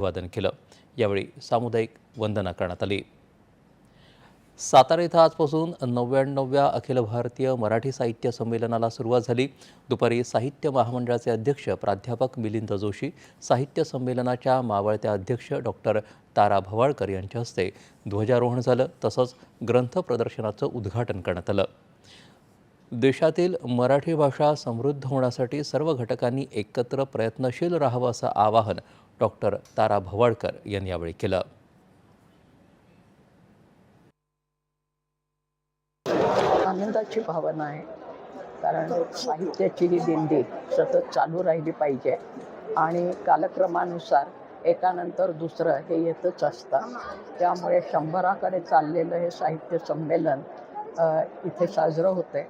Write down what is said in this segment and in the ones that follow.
अभिवादन केलं. यावेळी सामुदायिक वंदना करण्यात आली. सातारा इथं आजपासून नव्याण्णव्या अखिल भारतीय मराठी साहित्य संमेलनाला सुरुवात झाली. दुपारी साहित्य महामंडळाचे अध्यक्ष प्राध्यापक मिलिंद जोशी साहित्य संमेलनाच्या मावळत्या अध्यक्ष डॉक्टर तारा भवाळकर यांच्या हस्ते ध्वजारोहण झालं. तसंच ग्रंथ प्रदर्शनाचं उद्घाटन करण्यात आलं. देशातील मराठी भाषा समृद्ध होण्यासाठी सर्व घटकांनी एकत्र प्रयत्नशील राहावं असं आवाहन डॉक्टर तारा भवाडकर यांनी यावेळी केलं. आनंदाची भावना आहे. कारण साहित्याची ही दिंडी सतत चालू राहिली पाहिजे. आणि कालक्रमानुसार एकानंतर दुसरं हे येतच असतं. त्यामुळे शंभराकडे चाललेलं हे साहित्य संमेलन इथे साजरं होते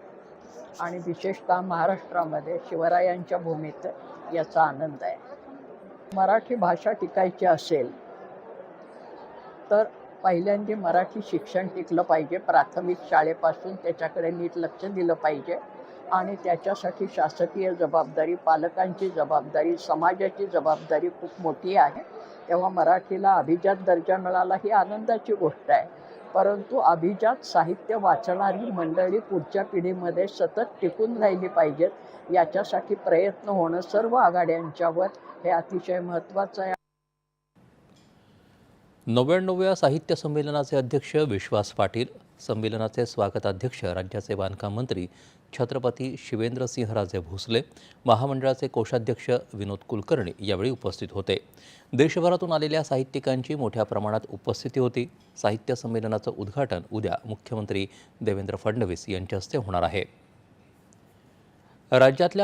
आणि विशेषतः महाराष्ट्रामध्ये शिवरायांच्या भूमीत याचा आनंद आहे. मराठी भाषा टिकायची असेल तर पहिल्यांदा मराठी शिक्षण टिकलं पाहिजे. प्राथमिक शाळेपासून त्याच्याकडे नीट लक्ष दिलं पाहिजे. आणि त्याच्यासाठी शासकीय जबाबदारी पालकांची जबाबदारी समाजाची जबाबदारी खूप मोठी आहे. तेव्हा मराठीला अभिजात दर्जा मिळाला ही आनंदाची गोष्ट आहे. परंतु अभिजात साहित्य वाचणारी मंडळी पुढच्या पिढीमध्ये सतत टिकून राहिली पाहिजेत. याच्यासाठी प्रयत्न होणं सर्व आघाड्यांच्यावर हे अतिशय महत्त्वाचं आहे. नव्याण्णव्या साहित्य संमेलनाचे अध्यक्ष विश्वास पाटील संमेलनाचे स्वागताध्यक्ष राज्याचे बांधकाम मंत्री छत्रपती शिवेंद्रसिंहराजे भोसले महामंडळाचे कोषाध्यक्ष विनोद कुलकर्णी यावेळी उपस्थित होते. देशभरातून आलेल्या साहित्यिकांची मोठ्या प्रमाणात उपस्थिती होती. साहित्य संमेलनाचं उद्घाटन उद्या मुख्यमंत्री देवेंद्र फडणवीस यांच्या हस्ते होणार आहे. राज्यातल्या